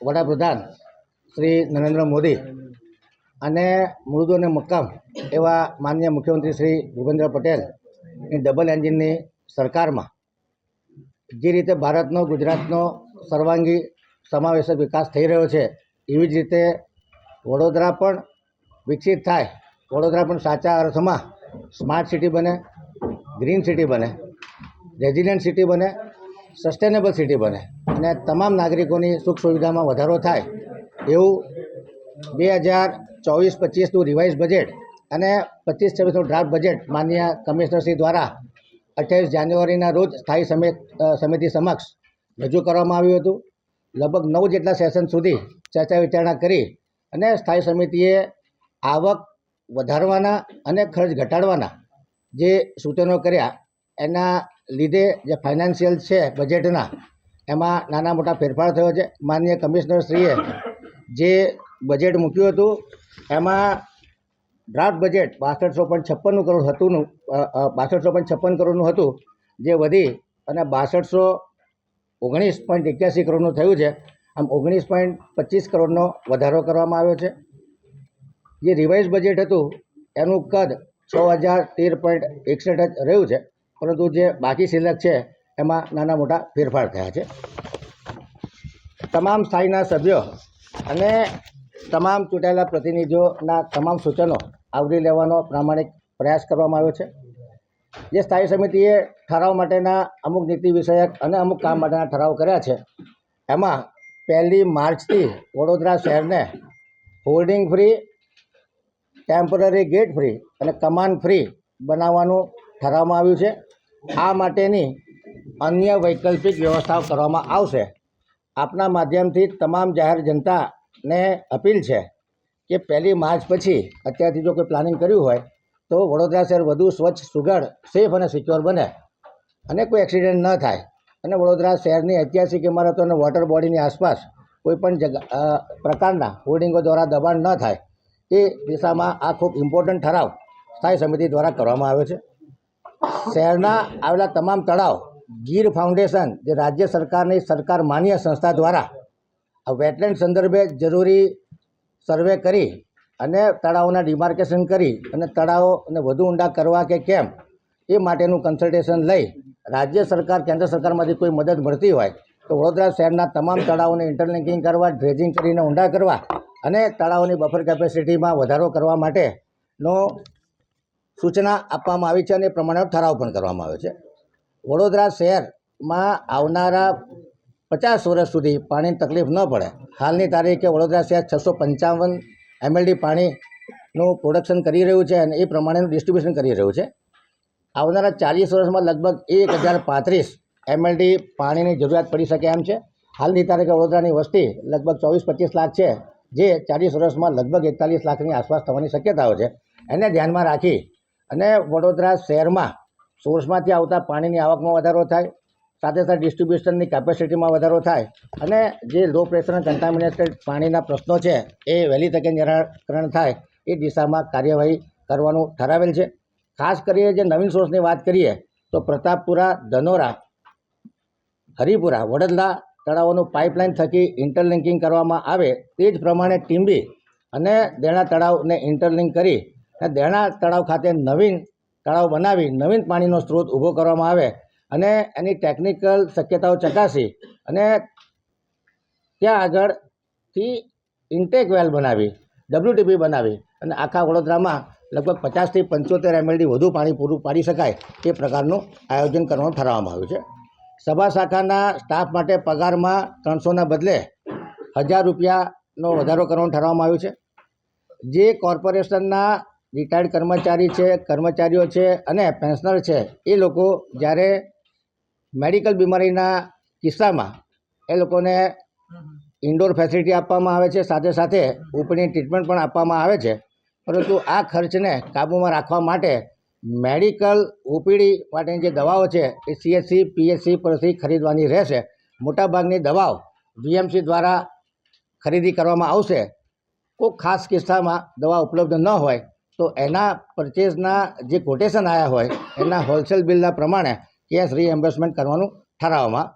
વડાપ્રધાન શ્રી નરેન્દ્ર મોદી અને મૃદુ અને મક્કમ એવા માનનીય મુખ્યમંત્રી શ્રી ભૂપેન્દ્ર પટેલની ડબલ એન્જિનની સરકારમાં જે રીતે ભારતનો, ગુજરાતનો સર્વાંગી સમાવેશક વિકાસ થઈ રહ્યો છે, એવી જ રીતે વડોદરા પણ વિકસિત થાય. વડોદરા પણ સાચા અર્થમાં સ્માર્ટ સિટી બને ગ્રીન સિટી બને રેઝિલિયન્ટ સિટી બને સસ્ટેનેબલ સિટી બને. અને તમામ નાગરિકોની સુખ સુવિધામાં વધારો થાય એવું બે હજાર ચોવીસ પચીસનું રિવાઇઝ બજેટ અને પચીસ છવ્વીસનું ડ્રાફ્ટ બજેટ માન્ય કમિશનરશ્રી દ્વારા અઠ્યાવીસ જાન્યુઆરીના રોજ સ્થાયી સમિ સમિતિ સમક્ષ રજૂ કરવામાં આવ્યું હતું. લગભગ નવ જેટલા સેશન સુધી ચર્ચા વિચારણા કરી અને સ્થાયી સમિતિએ આવક વધારવાના અને ખર્ચ ઘટાડવાના જે સૂચનો કર્યા એના લીધે જે ફાઇનાન્શિયલ છે બજેટના એમાં નાના મોટા ફેરફાર થયો છે. માનનીય કમિશનરશ્રીએ જે બજેટ મૂક્યું હતું, એમાં ડ્રાફ્ટ બજેટ બાસઠસો પોઈન્ટ છપ્પનનું કરોડ હતું બાસઠસો પોઈન્ટ છપ્પન કરોડનું હતું, જે વધી અને બાસઠસો ઓગણીસ પોઈન્ટ એક્યાસી કરોડનું થયું છે. આમ ઓગણીસ પોઈન્ટ પચીસ કરોડનો વધારો કરવામાં આવ્યો છે. જે રિવાઇઝ બજેટ હતું, એનું કદ છ હજાર તેર પોઈન્ટ એકસઠ જ રહ્યું છે. પરંતુ જે બાકી સિલક છે, એમાં નાના મોટા ફેરફાર થયા છે. તમામ સ્થાયીના સભ્યો અને તમામ ચૂંટાયેલા પ્રતિનિધિઓના તમામ સૂચનો આવરી લેવાનો પ્રામાણિક પ્રયાસ કરવામાં આવ્યો છે. જે સ્થાયી સમિતિએ ઠરાવ માટેના અમુક નીતિ વિષયક અને અમુક કામ માટેના ઠરાવ કર્યા છે, એમાં પહેલી માર્ચથી વડોદરા શહેરને hoarding free, temporary gate free અને કમાન ફ્રી બનાવવાનું ઠરાવવામાં આવ્યું છે. આ માટેની અન્ય વૈકલ્પિક વ્યવસ્થાઓ કરવામાં આવશે. આપના માધ્યમથી તમામ જાહેર જનતાને અપીલ છે કે પહેલી માર્ચ પછી, અત્યારથી જો કોઈ પ્લાનિંગ કર્યું હોય, તો વડોદરા શહેર વધુ સ્વચ્છ, સુઘડ, સેફ અને સિક્યોર બને અને કોઈ એક્સિડન્ટ ન થાય. અને વડોદરા શહેરની ઐતિહાસિક ઇમારતો અને વોટર બોડીની આસપાસ કોઈપણ જગા પ્રકારના હોર્ડિંગો દ્વારા દબાણ ન થાય, એ દિશામાં આ ખૂબ ઇમ્પોર્ટન્ટ ઠરાવ સ્થાયી સમિતિ દ્વારા કરવામાં આવ્યો છે. શહેરના આવેલા તમામ તળાવ, ગીર ફાઉન્ડેશન જે રાજ્ય સરકારની સરકાર માન્ય સંસ્થા દ્વારા આ વેટલેન્ડ સંદર્ભે જરૂરી સર્વે કરી અને તળાવોના ડિમાર્કેશન કરી અને તળાવોને વધુ ઊંડા કરવા કે કેમ, એ માટેનું કન્સલ્ટેશન લઈ રાજ્ય સરકાર, કેન્દ્ર સરકારમાંથી કોઈ મદદ મળતી હોય તો વડોદરા શહેરના તમામ તળાવોને ઇન્ટરલિંકિંગ કરવા ડ્રેજિંગ કરીને ઊંડા કરવા અને તળાવોની બફર કેપેસિટીમાં વધારો કરવા માટેનો સૂચના આપવામાં આવી છે અને એ પ્રમાણે ઠરાવ પણ કરવામાં આવ્યો છે. વડોદરા શહેરમાં આવનારા પચાસ વર્ષ સુધી પાણીની તકલીફ ન પડે. હાલની તારીખે વડોદરા શહેર છસો પંચાવન એમએલડી પાણીનું પ્રોડક્શન કરી રહ્યું છે અને એ પ્રમાણેનું ડિસ્ટ્રીબ્યુશન કરી રહ્યું છે. આવનારા ચાલીસ વર્ષમાં લગભગ એક હજાર પાંત્રીસ એમએલડી પાણીની જરૂરિયાત પડી શકે એમ છે. હાલની તારીખે વડોદરાની વસ્તી લગભગ ચોવીસ પચીસ લાખ છે, જે ચાલીસ વર્ષમાં લગભગ એકતાલીસ લાખની આસપાસ થવાની શક્યતાઓ છે. એને ધ્યાનમાં રાખી અને વડોદરા શહેરમાં સોર્સમાંથી આવતા પાણીની આવકમાં વધારો થાય, સાથે સાથે ડિસ્ટ્રીબ્યુશનની કેપેસિટીમાં વધારો થાય અને જે લો પ્રેશર કન્ટામિનેટેડ પાણીના પ્રશ્નો છે એ વહેલી તકે નિરાકરણ થાય એ દિશામાં કાર્યવાહી કરવાનું ઠરાવેલ છે. ખાસ કરીને જે નવીન સોર્સની વાત કરીએ, તો પ્રતાપપુરા, ધનોરા, હરિપુરા વડોદરા તળાવોનું પાઇપલાઇન થકી ઇન્ટરલિંકિંગ કરવામાં આવે તે જ પ્રમાણે ટીંબી અને દેણા તળાવને ઇન્ટરલિંક કરી દેણા તળાવ ખાતે નવીન તળાવ બનાવી, નવીન પાણીનો સ્ત્રોત ઊભો કરવામાં આવે અને એની ટેકનિકલ શક્યતાઓ ચકાસી અને ત્યાં આગળથી ઇન્ટેક વેલ બનાવી ડબ્લ્યુટીપી બનાવી અને આખા વડોદરામાં લગભગ પચાસથી પંચોતેર એમએલડી વધુ પાણી પૂરું પાડી શકાય એ પ્રકારનું આયોજન કરવાનું ઠરાવવામાં આવ્યું છે. સભા શાખાના સ્ટાફ માટે પગારમાં ત્રણસોના બદલે હજાર રૂપિયાનો વધારો કરવાનું ઠરાવવામાં આવ્યું છે. જે કોર્પોરેશનના રિટાયર્ડ કર્મચારી છે, કર્મચારીઓ છે અને પેન્શનર છે. એ લોકો જ્યારે મેડિકલ બીમારીના કિસ્સામાં એ લોકોને ઇન્ડોર ફેસિલિટી આપવામાં આવે છે, સાથે સાથે ઉપરની ટ્રીટમેન્ટ પણ આપવામાં આવે છે. પરંતુ આ ખર્ચને કાબૂમાં રાખવા માટે મેડિકલ ઓપીડી માટેની જે દવાઓ છે એ સીએસસી પીએસસી પરથી ખરીદવાની રહેશે. મોટાભાગની દવાઓ વીએમસી દ્વારા ખરીદી કરવામાં આવશે. કોઈ ખાસ કિસ્સામાં દવા ઉપલબ્ધ ન હોય તો એના પરચેઝના જે કોટેશન આવ્યા હોય, એના હોલસેલ બિલના પ્રમાણે કેશ રિએમ્બર્સમેન્ટ કરવાનું ઠરાવવામાં